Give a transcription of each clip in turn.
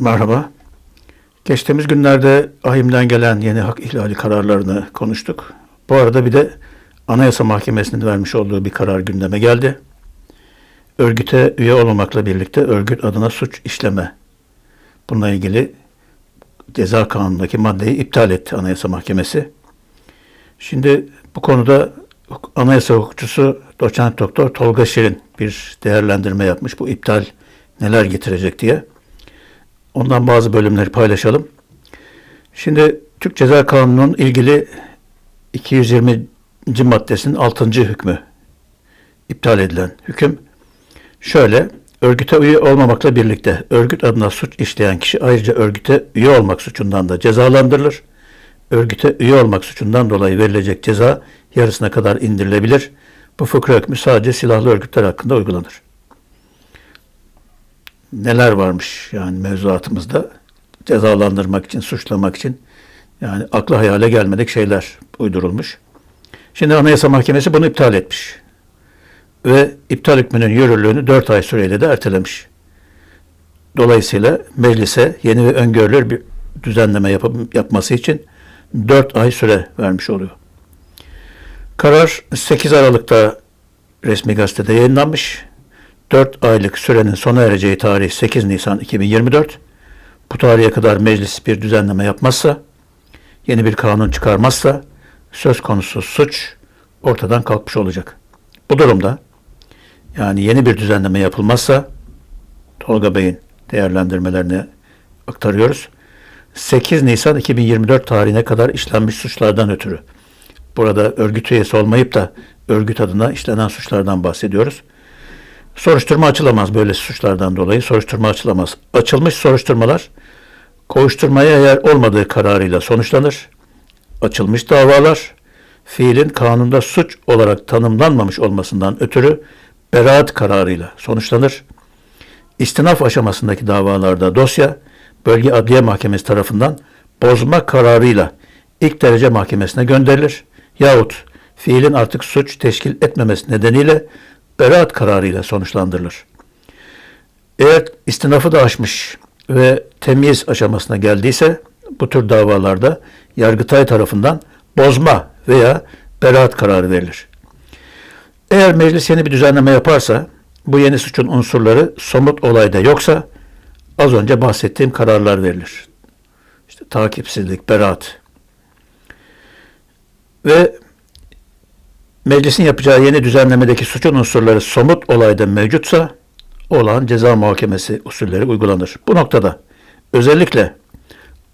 Merhaba. Geçtiğimiz günlerde AİM'den gelen yeni hak ihlali kararlarını konuştuk. Bu arada bir de Anayasa Mahkemesi'nin vermiş olduğu bir karar gündeme geldi. Örgüte üye olmamakla birlikte örgüt adına suç işleme. Bununla ilgili ceza kanunundaki maddeyi iptal etti Anayasa Mahkemesi. Şimdi bu konuda anayasa hukukçusu doçent doktor Tolga Şirin bir değerlendirme yapmış. Bu iptal neler getirecek diye. Ondan bazı bölümleri paylaşalım. Şimdi Türk Ceza Kanunu'nun ilgili 220. maddesinin 6. hükmü iptal edilen hüküm şöyle örgüte üye olmamakla birlikte örgüt adına suç işleyen kişi ayrıca örgüte üye olmak suçundan da cezalandırılır. Örgüte üye olmak suçundan dolayı verilecek ceza yarısına kadar indirilebilir. Bu fıkra hükmü sadece silahlı örgütler hakkında uygulanır neler varmış yani mevzuatımızda cezalandırmak için, suçlamak için yani aklı hayale gelmedik şeyler uydurulmuş. Şimdi Anayasa Mahkemesi bunu iptal etmiş. Ve iptal hükmünün yürürlüğünü 4 ay süreyle de ertelemiş. Dolayısıyla meclise yeni ve öngörülür bir düzenleme yap yapması için 4 ay süre vermiş oluyor. Karar 8 Aralık'ta resmi gazetede yayınlanmış. 4 aylık sürenin sona ereceği tarih 8 Nisan 2024. Bu tarihe kadar meclis bir düzenleme yapmazsa, yeni bir kanun çıkarmazsa söz konusu suç ortadan kalkmış olacak. Bu durumda yani yeni bir düzenleme yapılmazsa Tolga Bey'in değerlendirmelerini aktarıyoruz. 8 Nisan 2024 tarihine kadar işlenmiş suçlardan ötürü. Burada örgüt üyesi olmayıp da örgüt adına işlenen suçlardan bahsediyoruz. Soruşturma açılamaz böyle suçlardan dolayı. Soruşturma açılamaz. Açılmış soruşturmalar kovuşturmaya yer olmadığı kararıyla sonuçlanır. Açılmış davalar fiilin kanunda suç olarak tanımlanmamış olmasından ötürü beraat kararıyla sonuçlanır. İstinaf aşamasındaki davalarda dosya bölge adliye mahkemesi tarafından bozma kararıyla ilk derece mahkemesine gönderilir yahut fiilin artık suç teşkil etmemesi nedeniyle beraat kararıyla sonuçlandırılır. Eğer istinafı da aşmış ve temyiz aşamasına geldiyse bu tür davalarda Yargıtay tarafından bozma veya beraat kararı verilir. Eğer meclis yeni bir düzenleme yaparsa bu yeni suçun unsurları somut olayda yoksa az önce bahsettiğim kararlar verilir. İşte takipsizlik, beraat. Ve Meclisin yapacağı yeni düzenlemedeki suçun unsurları somut olayda mevcutsa olan ceza muhakemesi usulleri uygulanır. Bu noktada özellikle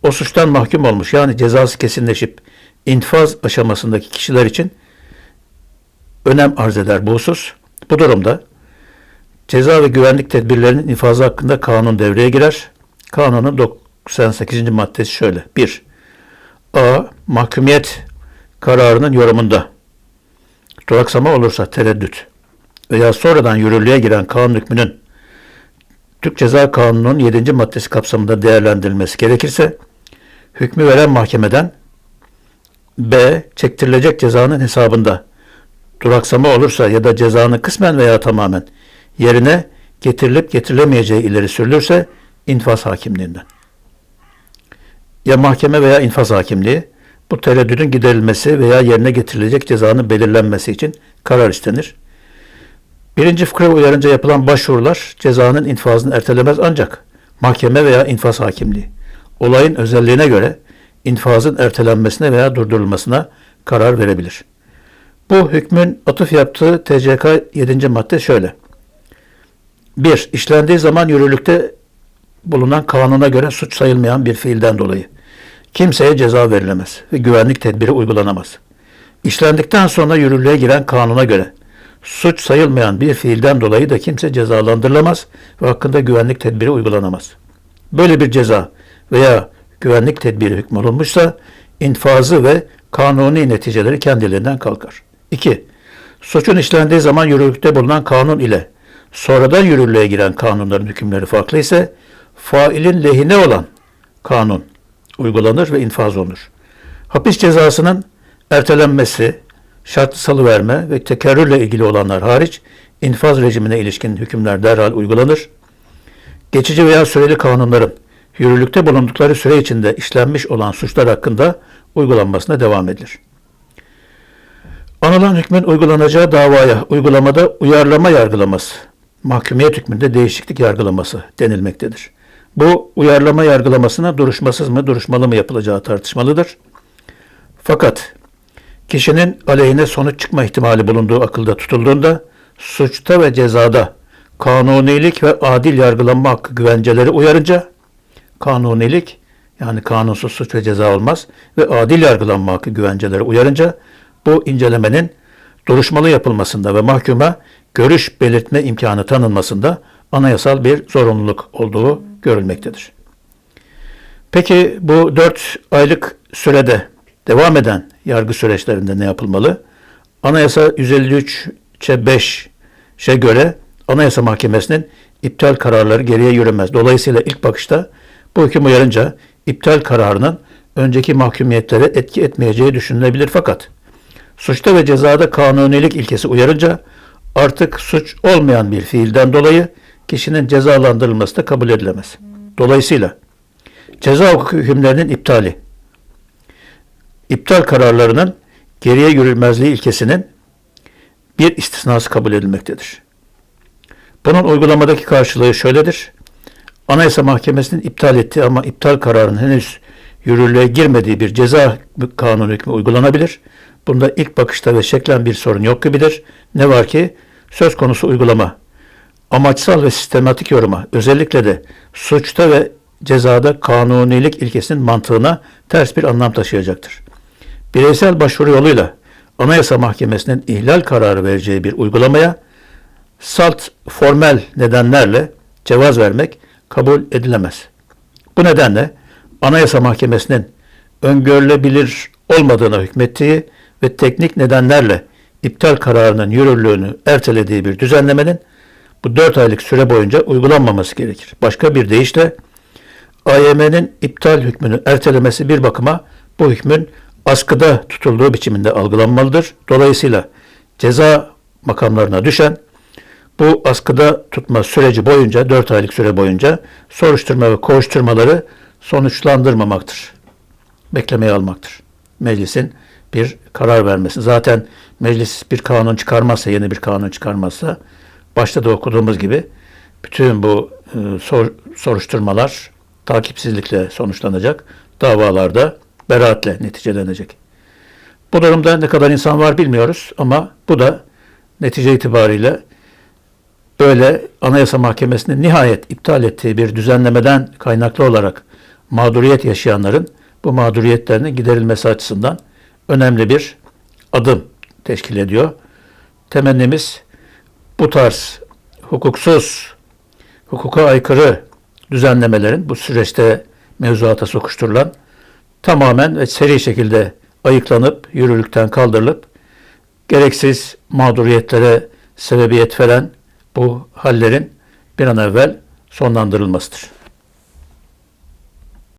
o suçtan mahkum olmuş yani cezası kesinleşip infaz aşamasındaki kişiler için önem arz eder bu husus. Bu durumda ceza ve güvenlik tedbirlerinin infazı hakkında kanun devreye girer. Kanunun 98. maddesi şöyle. 1. A. Mahkumiyet kararının yorumunda duraksama olursa tereddüt veya sonradan yürürlüğe giren kanun hükmünün Türk Ceza Kanunu'nun 7. maddesi kapsamında değerlendirilmesi gerekirse hükmü veren mahkemeden B. Çektirilecek cezanın hesabında duraksama olursa ya da cezanın kısmen veya tamamen yerine getirilip getirilemeyeceği ileri sürülürse infaz hakimliğinden. Ya mahkeme veya infaz hakimliği bu tereddüdün giderilmesi veya yerine getirilecek cezanın belirlenmesi için karar istenir. Birinci fıkra uyarınca yapılan başvurular cezanın infazını ertelemez ancak mahkeme veya infaz hakimliği olayın özelliğine göre infazın ertelenmesine veya durdurulmasına karar verebilir. Bu hükmün atıf yaptığı TCK 7. madde şöyle. 1. İşlendiği zaman yürürlükte bulunan kanuna göre suç sayılmayan bir fiilden dolayı kimseye ceza verilemez ve güvenlik tedbiri uygulanamaz. İşlendikten sonra yürürlüğe giren kanuna göre suç sayılmayan bir fiilden dolayı da kimse cezalandırılamaz ve hakkında güvenlik tedbiri uygulanamaz. Böyle bir ceza veya güvenlik tedbiri hükmolunmuşsa infazı ve kanuni neticeleri kendiliğinden kalkar. 2. Suçun işlendiği zaman yürürlükte bulunan kanun ile sonradan yürürlüğe giren kanunların hükümleri farklı ise failin lehine olan kanun uygulanır ve infaz olunur. Hapis cezasının ertelenmesi, şartlı salıverme ve tekerrürle ilgili olanlar hariç infaz rejimine ilişkin hükümler derhal uygulanır. Geçici veya süreli kanunların yürürlükte bulundukları süre içinde işlenmiş olan suçlar hakkında uygulanmasına devam edilir. Anılan hükmün uygulanacağı davaya uygulamada uyarlama yargılaması, mahkumiyet hükmünde değişiklik yargılaması denilmektedir. Bu uyarlama yargılamasına duruşmasız mı duruşmalı mı yapılacağı tartışmalıdır. Fakat kişinin aleyhine sonuç çıkma ihtimali bulunduğu akılda tutulduğunda suçta ve cezada kanunilik ve adil yargılanma hakkı güvenceleri uyarınca kanunilik yani kanunsuz suç ve ceza olmaz ve adil yargılanma hakkı güvenceleri uyarınca bu incelemenin duruşmalı yapılmasında ve mahkuma görüş belirtme imkanı tanınmasında anayasal bir zorunluluk olduğu görülmektedir. Peki bu 4 aylık sürede devam eden yargı süreçlerinde ne yapılmalı? Anayasa 153'e 5'e göre Anayasa Mahkemesi'nin iptal kararları geriye yürümez. Dolayısıyla ilk bakışta bu hüküm uyarınca iptal kararının önceki mahkumiyetlere etki etmeyeceği düşünülebilir fakat suçta ve cezada kanunilik ilkesi uyarınca artık suç olmayan bir fiilden dolayı kişinin cezalandırılması da kabul edilemez. Dolayısıyla ceza hükümlerinin iptali, iptal kararlarının geriye yürülmezliği ilkesinin bir istisnası kabul edilmektedir. Bunun uygulamadaki karşılığı şöyledir. Anayasa Mahkemesi'nin iptal ettiği ama iptal kararının henüz yürürlüğe girmediği bir ceza kanunu hükmü uygulanabilir. Bunda ilk bakışta ve şeklen bir sorun yok gibidir. Ne var ki söz konusu uygulama amaçsal ve sistematik yoruma özellikle de suçta ve cezada kanunilik ilkesinin mantığına ters bir anlam taşıyacaktır. Bireysel başvuru yoluyla Anayasa Mahkemesi'nin ihlal kararı vereceği bir uygulamaya salt formel nedenlerle cevaz vermek kabul edilemez. Bu nedenle Anayasa Mahkemesi'nin öngörülebilir olmadığına hükmettiği ve teknik nedenlerle iptal kararının yürürlüğünü ertelediği bir düzenlemenin bu 4 aylık süre boyunca uygulanmaması gerekir. Başka bir deyişle AYM'nin iptal hükmünü ertelemesi bir bakıma bu hükmün askıda tutulduğu biçiminde algılanmalıdır. Dolayısıyla ceza makamlarına düşen bu askıda tutma süreci boyunca 4 aylık süre boyunca soruşturma ve kovuşturmaları sonuçlandırmamaktır. Beklemeye almaktır. Meclisin bir karar vermesi. Zaten meclis bir kanun çıkarmazsa, yeni bir kanun çıkarmazsa başta da okuduğumuz gibi bütün bu e, sor, soruşturmalar takipsizlikle sonuçlanacak. Davalarda beraatle neticelenecek. Bu durumda ne kadar insan var bilmiyoruz ama bu da netice itibariyle böyle Anayasa Mahkemesi'nin nihayet iptal ettiği bir düzenlemeden kaynaklı olarak mağduriyet yaşayanların bu mağduriyetlerinin giderilmesi açısından önemli bir adım teşkil ediyor. Temennimiz bu tarz hukuksuz, hukuka aykırı düzenlemelerin bu süreçte mevzuata sokuşturulan tamamen ve seri şekilde ayıklanıp yürürlükten kaldırılıp gereksiz mağduriyetlere sebebiyet veren bu hallerin bir an evvel sonlandırılmasıdır.